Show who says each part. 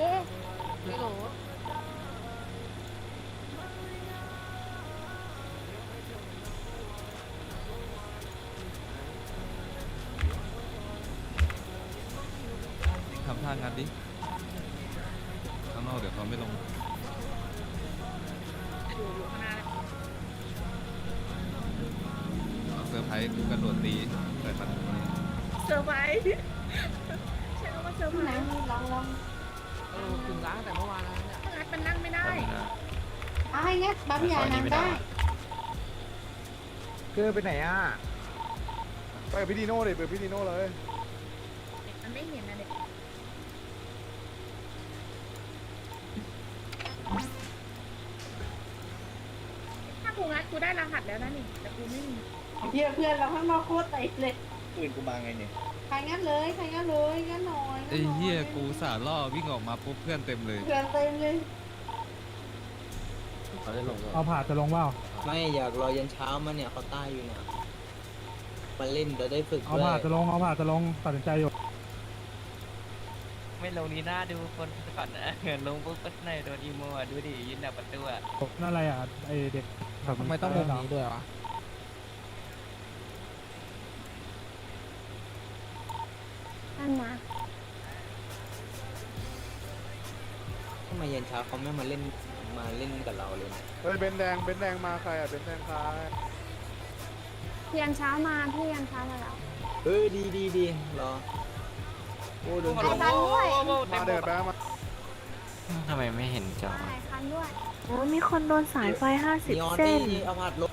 Speaker 1: เอ๊ะ
Speaker 2: ไม่รู้
Speaker 3: ทำท่างานดิข้างนอกเดี๋ยวเขาไม่ลง
Speaker 2: อยู่อยู่ข้างหน้าเลย
Speaker 3: เอาเซอร์ไพรส์กูกระโดดตีเปิดประตูนี่
Speaker 2: เซอร์ไพรส์ใช่คำว่าเซอร์ไพร
Speaker 1: ไหน
Speaker 2: ส์
Speaker 1: ลองลอง
Speaker 2: เออถึงร้านแต่เมื่อวานแล้วเนี่ยงัดมันนั่งไม่ได้
Speaker 1: เอาให้งัดบัฟยานังได้
Speaker 4: เกอร์ไปไหนอะ
Speaker 5: ไปกับพี่ดีโน่เลยไปกับพี่ดีโน่เลย
Speaker 2: มันไม่เห็นนะเด็กถ้ากูงัดกูได้รหัสแล้วนะนี่แต่กูไม่มี
Speaker 1: เพื่อนเพื่อนเราข้างนอกโคตรเตะเลย
Speaker 5: ปืนกูมาไงเนี่ย
Speaker 1: ใครงัดเลยใครงัดเลยงัดหน่อย
Speaker 3: ไอ้เหี้ยกูสาล่อวิ่งออกมาปุ๊บเพื่อนเต็มเลย
Speaker 1: เพื่อนเต็มเลย
Speaker 4: เอาผ่าจะลงเปล่า
Speaker 6: ไม่อยากรอยันเช้ามาเนี่ยเขาใต้อยู่เนี่ยมาเล่นจะได้ฝึก
Speaker 4: เอา
Speaker 6: ด้ว
Speaker 4: ผ่ายจะลงเอาผ่าจะลงตัดสินใจอยู่
Speaker 7: ไม่ลงนี้หน้าดูคนก่อนนะเหินลงปุ๊บก็ไหนโดนอีโมอะดูดิยืนหน้าประตูอะ
Speaker 4: นั่นอะไรอะไอเด็ก
Speaker 8: ทำไมต้องมุมนี้ด้วยวะ
Speaker 6: ทำไมยันเช้าเขาไม่มาเล่นมาเล่นกับเราเลยนะ
Speaker 5: เฮ้ยเบนแดงเบนแดงมาใครอะเบนแดงใคร
Speaker 1: เพียนเช้ามาพี่ยันเช้ามาแล้ว
Speaker 6: เออดีดีดีรอโอ้โดน
Speaker 1: ใครคันด้วย
Speaker 5: มาเดินไปมา
Speaker 7: ทำไมไม่เห็นจอ
Speaker 1: ใครคันด้วย
Speaker 9: โอ้มีคนโดนสายไฟห้าสิบ
Speaker 6: นีออน
Speaker 9: เส้
Speaker 6: ดี
Speaker 9: น
Speaker 6: เอาผัดลง